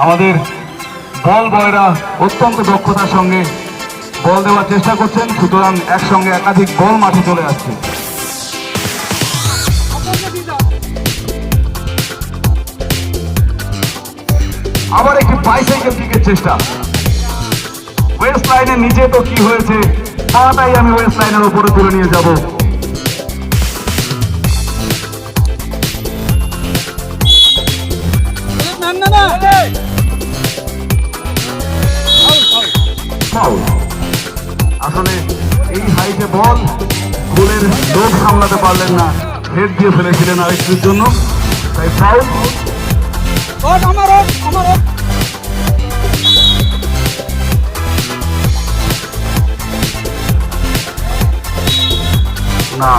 আমাদের বল বয়রা অত্যন্ত দক্ষতার সঙ্গে বল দেওয়ার চেষ্টা করছেন, সুতরাং একসঙ্গে একাধিক বল মাঠে চলে আসছে। আবার একটি বাইসাইকেল কিকের চেষ্টা। ওয়েস্ট লাইনের নিচে তো কি হয়েছে পাটাই আমি ওয়েস্ট লাইনের উপরে তুলে নিয়ে যাব। ফাউল আসলে এই হাইটে বল গোলের লোভ সামলাতে পারলেন না হেড দিয়ে ফেলেছিলেন আরেকটির জন্য তাই ফাউল আমার আমার না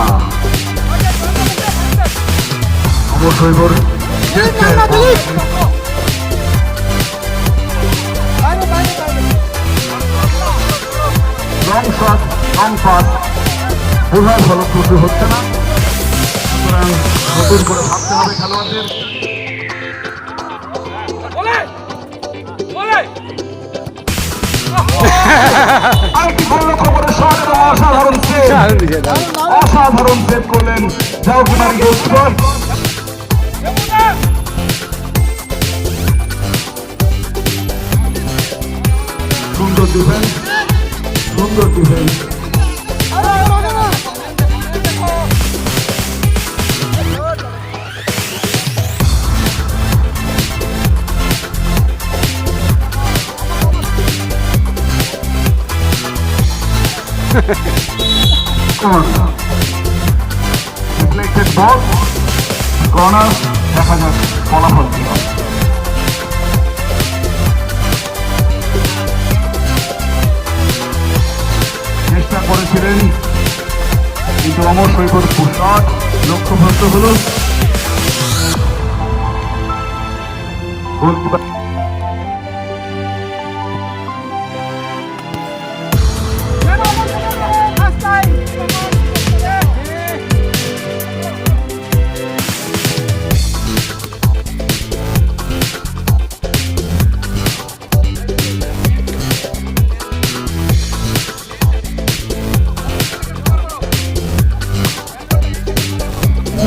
অবশ্যই লং শট লং পাস বোঝার ফলপ্রসূ হচ্ছে না। সুতরাং নতুন করে ভাবতে হবে খেলোয়াড়দের। অসাধারণ সেভ অসাধারণ সেভ করলেন সুন্দর ডিফেন্স সুন্দর ডিফেন্স. Deflected ball. Corner. দেখা যাক ফলাফল সৈকত শট লক্ষ্যভ্রষ্ট হল। Goalkeeper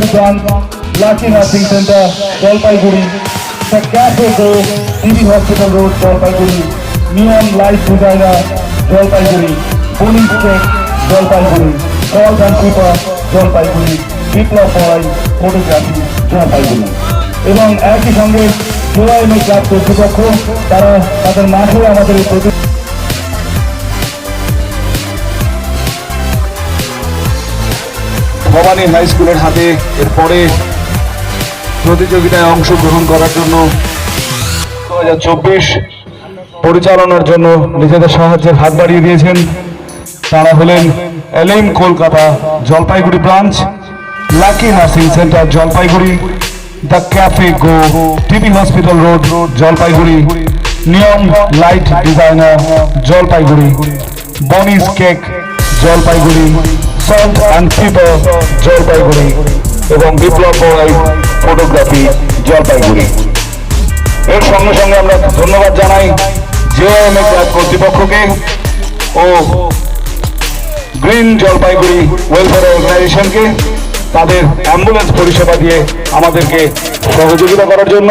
Lucky Nursing Center, Jalpaiguri The Cafe Go, DB Hospital Road, Jalpaiguri Neon Light Designer, Jalpaiguri Police Check, Jalpaiguri Calls and Jalpaiguri Biplab পড়াই ফটোগ্রাফি জলপাইগুড়ি এবং একই সঙ্গে জোয়াইমের ক্লাব কর্তৃপক্ষ তারা তাদের মাঠে আমাদের এই ভবানী হাই স্কুলের হাতে এরপরে প্রতিযোগিতায় অংশগ্রহণ করার জন্য দু হাজার চব্বিশ পরিচালনার জন্য নিজেদের সাহায্যের হাত বাড়িয়ে দিয়েছেন। তারা হলেন LM Kolkata Jalpaiguri branch, lucky nursing centre Jalpaiguri, the cafe go TB hospital road, Jalpaiguri, neon light designer Jalpaiguri, বনিস cake Jalpaiguri and people Jalpaiguri এবং বিপ্লব ফটোগ্রাফি জলপাইগুড়ি এর সঙ্গে সঙ্গে আমরা ধন্যবাদ জানাই জেএমএ ক্লাব কর্তৃপক্ষকে ও গ্রিন জলপাইগুড়ি ওয়েলফেয়ার অর্গানাইজেশনকে তাদের অ্যাম্বুলেন্স পরিষেবা দিয়ে আমাদেরকে সহযোগিতা করার জন্য।